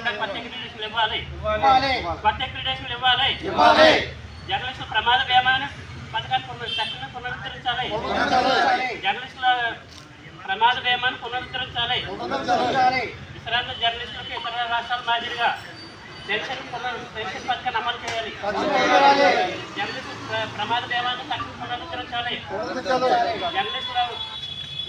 కొత్త అక్రిడేషన్లు ఇవ్వాలి కొత్త అక్రిడేషన్లు ఇవ్వాలి జర్నలిస్టుల ప్రమాద బీమాను పథకాన్ని పునరు తక్షణమే పునరుద్ధరించాలి. జర్నలిస్టుల ప్రమాద బీమాను పునరుద్ధరించాలి. విశ్రాంత జర్నలిస్టులకు ఇతర రాష్ట్రాల మాదిరిగా పెన్షన్ పెన్షన్ పథకాన్ని అమలు చేయాలి. జర్నలిస్టు ప్ర- ప్రమాద బీమాను తక్షణ పునరుద్ధరించాలి. జర్నలిస్టుల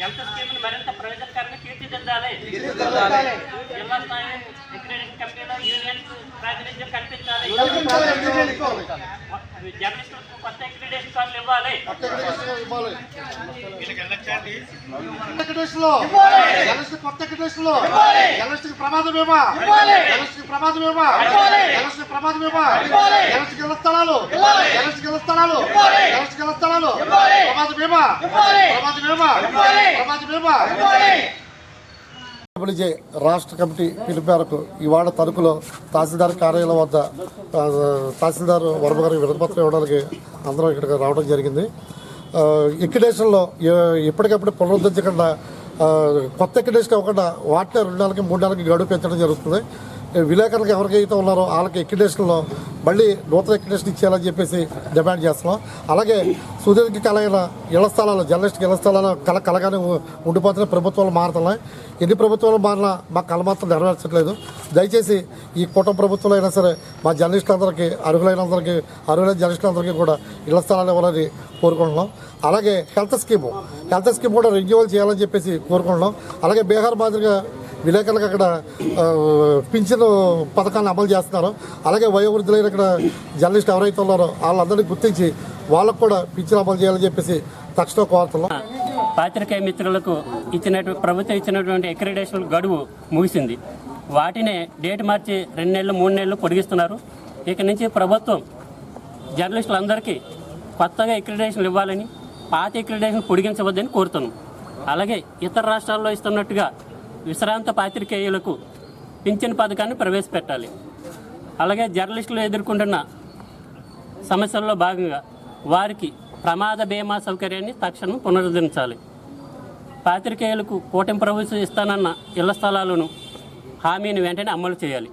హెల్త్ స్కీమ్ను మరింత ప్రయోజనకరంగా తీర్చిదిద్దాలి. జిల్లా స్థాయి అక్రిడేషన్ కమిటీలో యూనియన్ ప్రాతినిధ్యం కల్పించాలి ఇవ్వాలి. జర్నలిస్టులకు కొత్త అక్రిడేషన్ కార్డులు ఇవ్వాలి వెంకటేశ్వర్లు. కొత్త వెంకటేశ్వర్లు. జర్నలిస్ట్కి ప్రమాద బీమా జర్నలిస్ట్కి ప్రమాద బీమా జర్నలిస్ట్కి ప్రమాద బీమా జర్నలిస్ట్కి ఇళ్ళ స్థలాలు జర్నలిస్ట్కి ఇళ్ళ స్థలాలు జర్నలిస్ట్కి ఇళ్ళ స్థలాలు ప్రమాద బీమా ప్రమాద బీమా ప్రమాద బీమా డబ్ల్యూజే రాష్ట్ర కమిటీ పిలుపు మేరకు ఇవాళ తణుకులో తహసీల్దార్ కార్యాలయం వద్ద తహసీల్దార్ వర్మ గారికి వినతిపత్రం ఇవ్వడానికి అందరం ఇక్కడికి రావడం జరిగింది. ఆ, ఎక్విడేషన్లో ఎ- ఎప్పటికప్పుడు పునరుద్ధరించకుండా కొత్త ఎక్కడేసి కాకుండా వాటిని రెండు నెలలకి మూడు నెలలకి గడువు పెంచడం జరుగుతుంది. విలేకరులకు ఎవరికైతే ఉన్నారో వాళ్ళకి ఎక్విడేషన్లో మళ్ళీ నూతన ఎక్కిడేషన్ ఇచ్చేయాలని చెప్పేసి డిమాండ్ చేస్తున్నాం. అలాగే సుదీర్ఘ సుదీర్ఘకాలమైన ఇళ్ళ స్థలాలు జర్నలిస్ట్కి ఇళ్ళ స్థలాలు కల కలగానే ఉండిపోతున్న ప్రభుత్వాలు మారుతున్నాయి. ఎన్ని ప్రభుత్వాలు మారినా మా కళ మాత్రం నెరవేర్చట్లేదు. దయచేసి ఈ కుటుంబ ప్రభుత్వంలో అయినా సరే మా జర్నలిస్టులందరికీ అర్హులైనందరికీ అర్హులైన జర్నలిస్టులందరికీ కూడా ఇళ్ళ స్థలాలు ఇవ్వాలని కోరుకుంటున్నాం. అలాగే హెల్త్ స్కీము హెల్త్ స్కీమ్ కూడా రెన్యువల్ చేయాలని చెప్పేసి కోరుకుంటున్నాం. అలాగే బీహార్ మాదిరిగా విలేకరులకు అక్కడ పింఛను పథకాన్ని అమలు చేస్తున్నారు. అలాగే వయోవృద్ధులైన అక్కడ జర్నలిస్ట్ ఎవరైతే ఉన్నారో వాళ్ళందరినీ గుర్తించి వాళ్ళకు కూడా పింఛను అమలు చేయాలని చెప్పేసి తక్షణ కోరుతున్నాం. పాత్రికేయ మిత్రులకు ఇచ్చినటువంటి ప్రభుత్వం ఇచ్చినటువంటి అక్రిడేషన్ గడువు ముగిసింది. వాటినే డేట్ మార్చి రెండు నెలలు మూడు నెలలు పొడిగిస్తున్నారు. ఇక నుంచి ప్రభుత్వం జర్నలిస్టులందరికీ కొత్తగా అక్రిడేషన్లు ఇవ్వాలని పాత అక్రిడేషన్ పొడిగించవద్దని కోరుతున్నాం. అలాగే ఇతర రాష్ట్రాల్లో ఇస్తున్నట్టుగా విశ్రాంత పాత్రికేయులకు పింఛన్ పథకాన్ని ప్రవేశపెట్టాలి. అలాగే జర్నలిస్టులు ఎదుర్కొంటున్న సమస్యల్లో భాగంగా వారికి ప్రమాద బీమా సౌకర్యాన్ని తక్షణం పునరుద్ధరించాలి. పాత్రికేయులకు కూటమి ప్రభుత్వం ఇస్తానన్న ఇళ్ళ స్థలాలను హామీని వెంటనే అమలు చేయాలి.